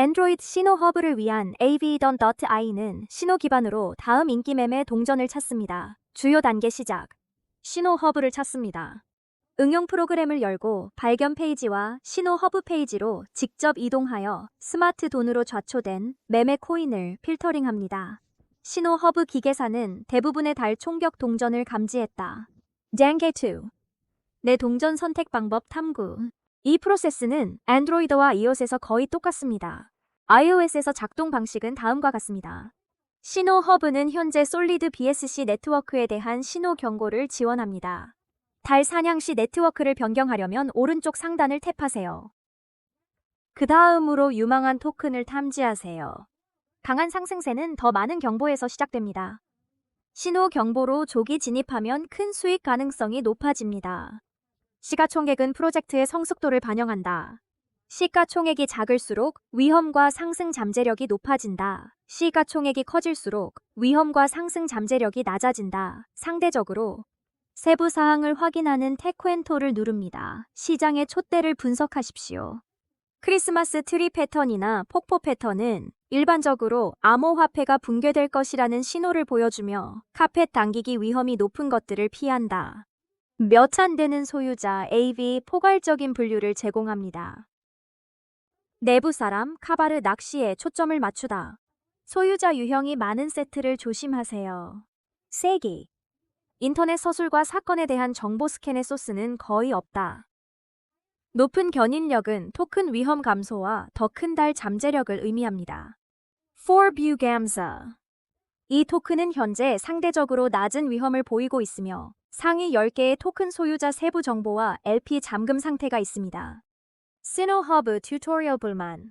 안드로이드 신호 허브를 위한 AV.i는 신호 기반으로 다음 인기 매매 동전을 찾습니다. 주요 단계 시작. 신호 허브를 찾습니다. 응용 프로그램을 열고 발견 페이지와 신호 허브 페이지로 직접 이동하여 스마트 돈으로 좌초된 매매 코인을 필터링합니다. 신호 허브 기계사는 대부분의 달 총격 동전을 감지했다. 단계 2. 내 동전 선택 방법 탐구. 이 프로세스는 안드로이드와 iOS에서 거의 똑같습니다. iOS에서 작동 방식은 다음과 같습니다. 신호 허브는 현재 솔리드 BSC 네트워크에 대한 신호 경고를 지원합니다. 달 사냥 시 네트워크를 변경하려면 오른쪽 상단을 탭하세요. 그 다음으로 유망한 토큰을 탐지하세요. 강한 상승세는 더 많은 경보에서 시작됩니다. 신호 경보로 조기 진입하면 큰 수익 가능성이 높아집니다. 시가총액은 프로젝트의 성숙도를 반영한다. 시가총액이 작을수록 위험과 상승 잠재력이 높아진다. 시가총액이 커질수록 위험과 상승 잠재력이 낮아진다. 상대적으로 세부 사항을 확인하는 테크엔토를 누릅니다. 시장의 촛대를 분석하십시오. 크리스마스 트리 패턴이나 폭포 패턴은 일반적으로 암호화폐가 붕괴될 것이라는 신호를 보여주며 카펫 당기기 위험이 높은 것들을 피한다. 몇 안 되는 소유자 AV 포괄적인 분류를 제공합니다. 내부 사람 카바르 낚시에 초점을 맞추다. 소유자 유형이 많은 세트를 조심하세요. 세기. 인터넷 서술과 사건에 대한 정보 스캔의 소스는 거의 없다. 높은 견인력은 토큰 위험 감소와 더 큰 달 잠재력을 의미합니다. For View Gamza. 이 토큰은 현재 상대적으로 낮은 위험을 보이고 있으며 상위 10개의 토큰 소유자 세부 정보와 LP 잠금 상태가 있습니다. 시노 허브 튜토리얼 불만